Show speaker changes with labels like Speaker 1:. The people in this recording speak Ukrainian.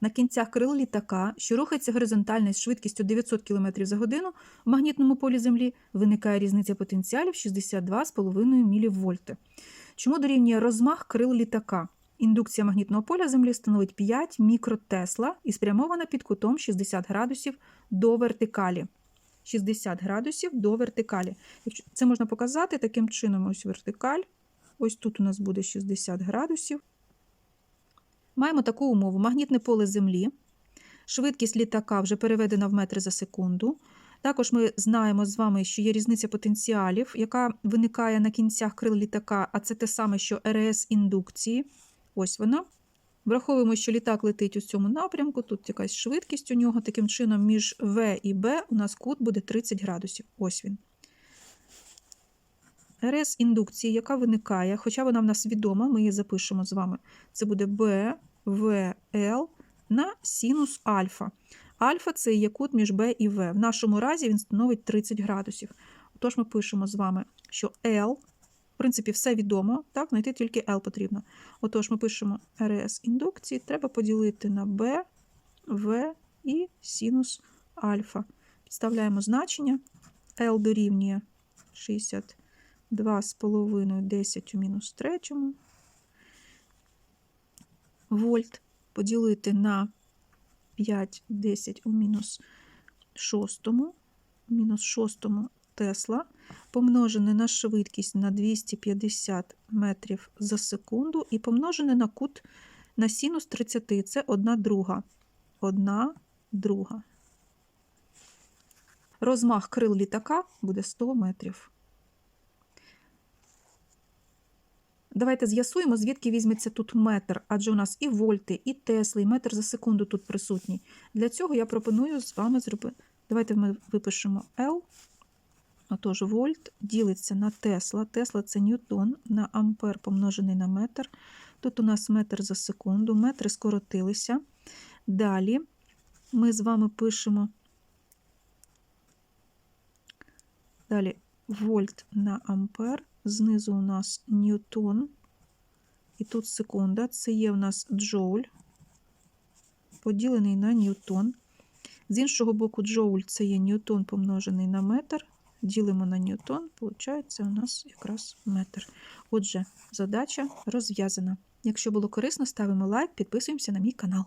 Speaker 1: на кінцях крил літака, що рухається горизонтально з швидкістю 900 км за годину в магнітному полі Землі, виникає різниця потенціалів 62,5 мВ. Чому дорівнює розмах крил літака? Індукція магнітного поля Землі становить 5 мікротесла і спрямована під кутом 60 градусів до вертикалі. 60 градусів до вертикалі. Це можна показати таким чином: ось вертикаль. Ось тут у нас буде 60 градусів. Маємо таку умову: магнітне поле Землі. Швидкість літака вже переведена в метри за секунду. Також ми знаємо з вами, що є різниця потенціалів, яка виникає на кінцях крил літака, а це те саме, що РС індукції. Ось вона. Враховуємо, що літак летить у цьому напрямку, тут якась швидкість у нього. Таким чином, між В і Б у нас кут буде 30 градусів. Ось він. РС індукції, яка виникає, хоча вона в нас відома, ми її запишемо з вами. Це буде B, L на синус альфа. Альфа це є кут між B і V. В нашому разі він становить 30 градусів. Отож, ми пишемо з вами, що L, в принципі, все відомо, так, знайти тільки L потрібно. Отож, ми пишемо РС індукції, треба поділити на B, V і синус альфа. Підставляємо значення. L дорівнює 62,5 10 у мінус третьому. Вольт поділити на 5, 10 у мінус шостому, мінус шостому Тесла, помножене на швидкість на 250 метрів за секунду і помножене на кут на синус 30. Це одна друга. Одна друга. Розмах крил літака буде 100 метрів. Давайте з'ясуємо, звідки візьметься тут метр, адже у нас і вольти, і тесли, і метр за секунду тут присутній. Для цього я пропоную з вами зробити. Давайте ми випишемо L. Отож, вольт ділиться на тесла. Тесла це ньютон на ампер помножений на метр. Тут у нас метр за секунду, метри скоротилися. Далі ми з вами пишемо далі вольт на ампер. Знизу у нас ньютон. І тут секунда. Це є у нас джоуль, поділений на ньютон. З іншого боку, джоуль це є ньютон помножений на метр. Ділимо на ньютон, виходить у нас якраз метр. Отже, задача розв'язана. Якщо було корисно, ставимо лайк, підписуємося на мій канал.